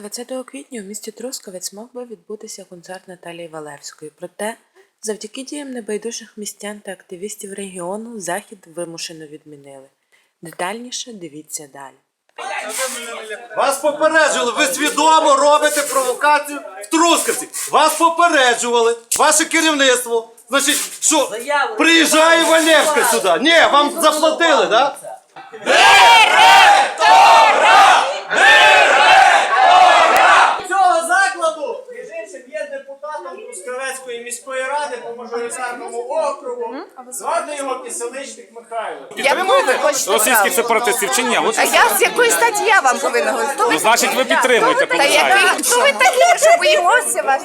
20 квітня у місті Трускавець мав би відбутися концерт Наталії Валевської. Проте, завдяки діям небайдужих містян та активістів регіону, захід вимушено відмінили. Детальніше дивіться далі. Вас попереджували, ви свідомо робите провокацію в Трускавці. Вас попереджували, ваше керівництво. Значить, що приїжджає Валевська сюди. Ні, вам заплатили, так? Да? Його Киселичник Михайло. Яку ви хочете російських сепаратистів чи ні? От, А я з якої статті я вам повинна говорити? Ну, значить, ви підтримуєте, Та виходить. який? Хто ви такі, що боїмося вас?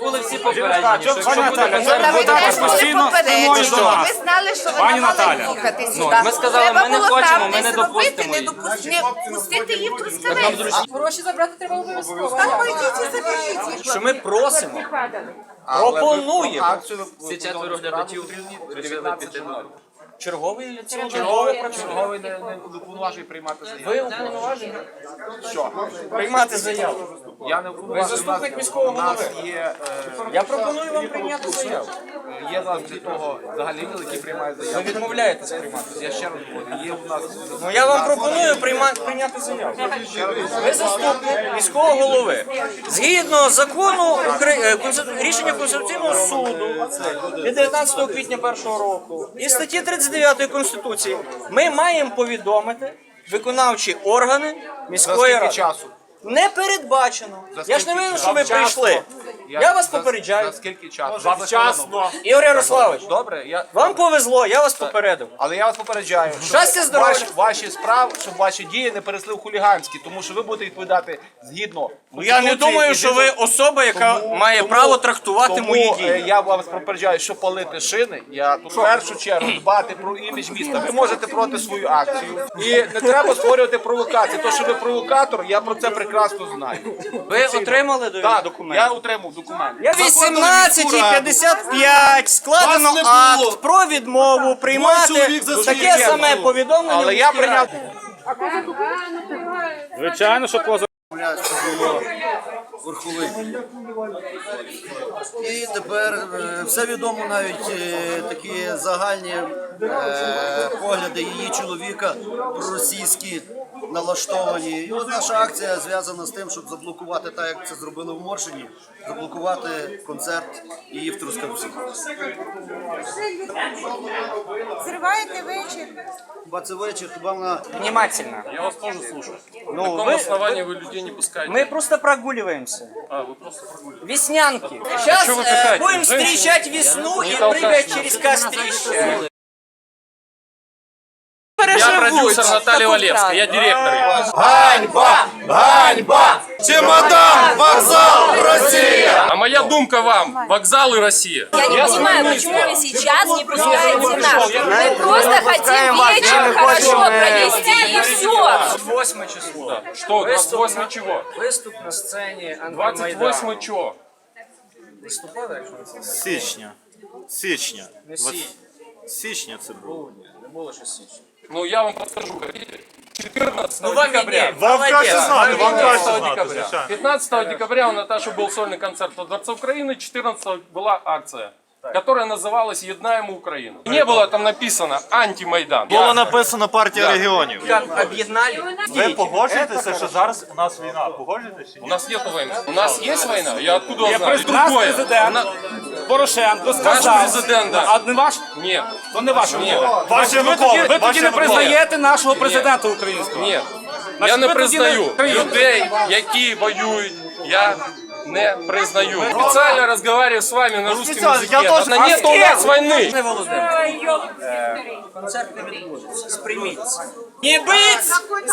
були всі попереджені, що якщо Пані буде Наталя, концерт, Та ви теж були постійно попереджені. спиною до нас. Ви знали, що ви Пані не мали Наталя, їхати сюди. ну, ми сказали, Треба ми не було хочемо, там ми не десь робити, допустимо не їх. допусти- не пустити їх в Трускавець. Гроші забрати треба обов'язково. Та пойдіть і заберіть. що ми просимо, пропонуємо. Всі четверо глядачів вирішили піти на Черговий працює. черговий не, не уповноважує приймати заяву. Ви уповноважені Що? приймати заяву. Я не уповноважений. Ви заступник міського У нас голови. є, е, Я пропоную вам прийняти заяву. Є у нас для того взагалі які приймають Ви заяву. відмовляєтесь приймати. Я ще раз говорю, є у нас Ну я вам пропоную прийма- прийняти заяву. Ви заступник міського голови. Згідно закону Украї- е, Конститу- рішення Конституційного суду від 19 квітня першого року і статті 39 Конституції ми маємо повідомити виконавчі органи за міської скільки ради. часу? Не передбачено. Я ж не винен, що ви прийшли. Я вас за- попереджаю. За скільки часу? Завчасно. Ігор Ярославович, Добре, я... вам повезло, я вас попередив. Але я вас попереджаю, Щастя, здоров'я. ваші, ваші справи, щоб ваші дії не пересли в хуліганські, тому що ви будете відповідати згідно. Ну, Я не Конституції думаю, що ви згідно- особа, яка має тому- право трактувати тому, мої е, дії. Я вас попереджаю, що палити шини. Я тут в першу чергу дбати про імідж міста. Ви можете проти свою акцію. І не треба створювати провокації. То, що ви провокатор, я про це прекрасно знаю. Ви отримали до- Так, документи? я отримав документи. Я 18.55 складено Вас не було. акт про відмову приймати чоловік за таке саме повідомлення. Але я міській прийняв раді. Звичайно, що поза верховий. І тепер е, все відомо навіть е, такі загальні е, погляди її чоловіка проросійські налаштовані. І от наша акція зв'язана з тим, щоб заблокувати, так як це зробили в Моршині, заблокувати концерт її в Трускавці. Зриваєте вечір. Хіба це вечір, хіба вона Внимательно. Я вас тоже слушаю. Ну, На каком вы- основании вы людей не пускаете? Мы просто прогуливаемся. А, вы просто прогуливаете. Веснянки. Сейчас что вы пихаете? будем Женщины? встречать весну Не и толкайте. прыгать через кострище. Я продюсер Наталья Валевская, я директор. ее. Ганьба! Ганьба! Чемодан! Вокзал! Росія! А моя думка вам, вокзал и Россия. Я не понимаю, почему вы сейчас не пускаете нас. Мы просто хотим вечер хорошо провести и все. 28 число. Что, 28 чего? Виступ на сцені 28 чего? Виступали, якщо не це Січня. Січня. не січня. Січня це було. Не було ще січня. Ну, я вам подскажу, хотите? 14 Ну вам декабря. виднее. Вам краще знати, вам 15 декабря. 15 декабря у Наташи был сольный концерт во Дворце Украины, 14 была акция, которая называлась «Еднаем Украину». Не было там написано «Антимайдан». Було написано партія регіонів. Как об'єднали? Ви погоджуєтеся, що зараз у нас війна? Погоджуєтеся? У нас нет войны. У нас есть война? Я откуда знаю? наш Другое. президент У на- Порошенко Наш сказав. президент, да. А не ваш? Нет. То не ваш Ні. Микола. Ваше ви Микола, тоді, ви ваше тоді не Микола. признаєте нашого президента українського. Нет. Значить, Я не ви тоді признаю не- Україну. людей, які воюють. Я не признаю. Специально разговариваю с вами на русском специально, языке. я тоже- Но нет у нас войны. Пане Володимир, е, концерт не відбудеться. Сприйміться. Не бить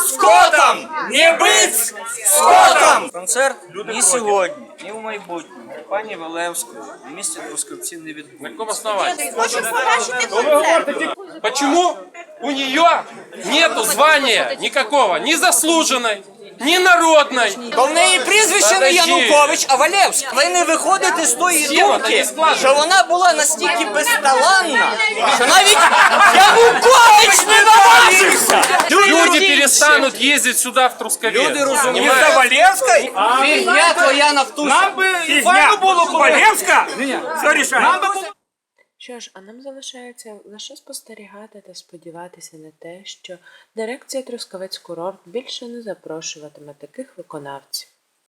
скотом! Не бить скотом! Концерт ні сьогодні, ні в майбутньому. Пані Валевської в місті Трускавці не На відбудеться. каком основании? Хочемо побачити концерт. Почему у нее нету звания никакого, ни заслуженной, Не народной. Бо в неї прізвище не Подожди. Янукович, а Валевський. Ви не виходите з тої думки, що вона була настільки безталанна, що навіть Янукович не наважився. Люди перестанут ездить сюда, в Трусковец. Люди розуміють. Понимаете? Валевський? Фігня твоя нафтуся. Фігня було Полєвська! Все рішає. Що ж, а нам залишається лише спостерігати та сподіватися на те, що дирекція Трускавець курорт більше не запрошуватиме таких виконавців.